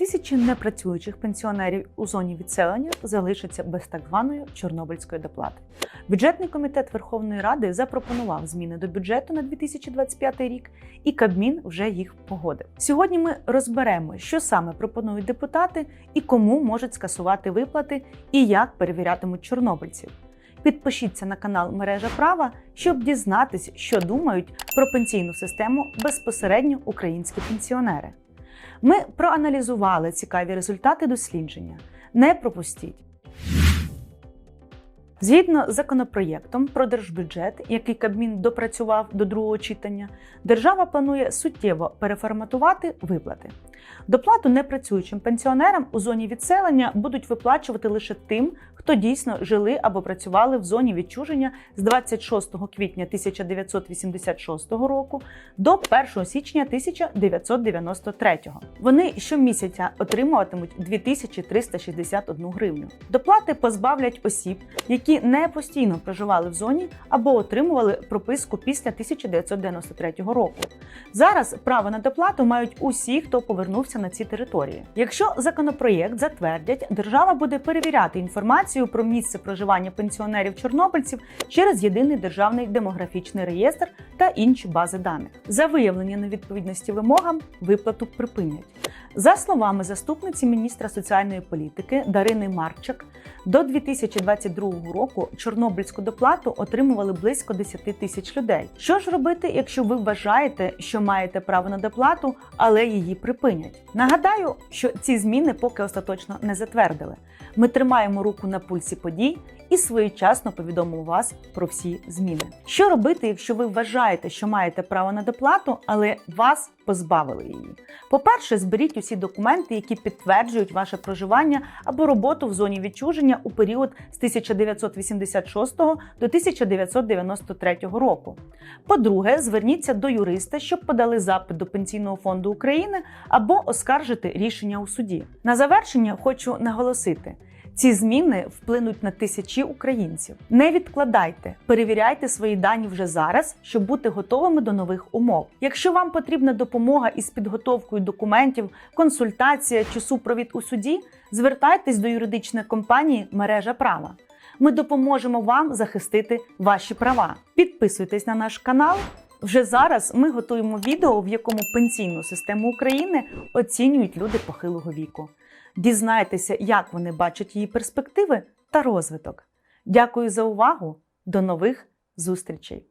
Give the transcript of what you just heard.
Тисячі непрацюючих пенсіонерів у зоні відселення залишаться без так званої чорнобильської доплати. Бюджетний комітет Верховної Ради запропонував зміни до бюджету на 2025 рік, і Кабмін вже їх погодив. Сьогодні ми розберемо, що саме пропонують депутати і кому можуть скасувати виплати, і як перевірятимуть чорнобильців. Підпишіться на канал Мережа Права, щоб дізнатись, що думають про пенсійну систему безпосередньо українські пенсіонери. Ми проаналізували цікаві результати дослідження. Не пропустіть. Згідно з законопроєктом про держбюджет, який Кабмін допрацював до другого читання, держава планує суттєво переформатувати виплати. Доплату непрацюючим пенсіонерам у зоні відселення будуть виплачувати лише тим, хто дйсно жили або працювали в зоні відчуження з 26 квітня 1986 року до 1 січня 1993. Вони щомісяця отримуватимуть 2361 гривню. Доплати позбавлять осіб, які не постійно проживали в зоні або отримували прописку після 1993 року. Зараз право на доплату мають усі, хто повернувся на ці території. Якщо законопроєкт затвердять, держава буде перевіряти інформацію про місце проживання пенсіонерів-чорнобильців через єдиний державний демографічний реєстр та інші бази даних. За виявлення невідповідності вимогам виплату припинять. За словами заступниці міністра соціальної політики Дарини Марчак, до 2022 року чорнобильську доплату отримували близько 10 тисяч людей. Що ж робити, якщо ви вважаєте, що маєте право на доплату, але її припинять? Нагадаю, що ці зміни поки остаточно не затвердили. Ми тримаємо руку на пульсі подій і своєчасно повідомимо вас про всі зміни. Що робити, якщо ви вважаєте, що маєте право на доплату, але вас позбавили її? По-перше, зберіть усі документи, які підтверджують ваше проживання або роботу в зоні відчуження у період з 1986 до 1993 року. По-друге, зверніться до юриста, щоб подали запит до Пенсійного фонду України або оскаржити рішення у суді. На завершення хочу наголосити. Ці зміни вплинуть на тисячі українців. Не відкладайте, перевіряйте свої дані вже зараз, щоб бути готовими до нових умов. Якщо вам потрібна допомога із підготовкою документів, консультація чи супровід у суді, звертайтесь до юридичної компанії Мережа права. Ми допоможемо вам захистити ваші права. Підписуйтесь на наш канал. Вже зараз ми готуємо відео, в якому пенсійну систему України оцінюють люди похилого віку. Дізнайтеся, як вони бачать її перспективи та розвиток. Дякую за увагу! До нових зустрічей!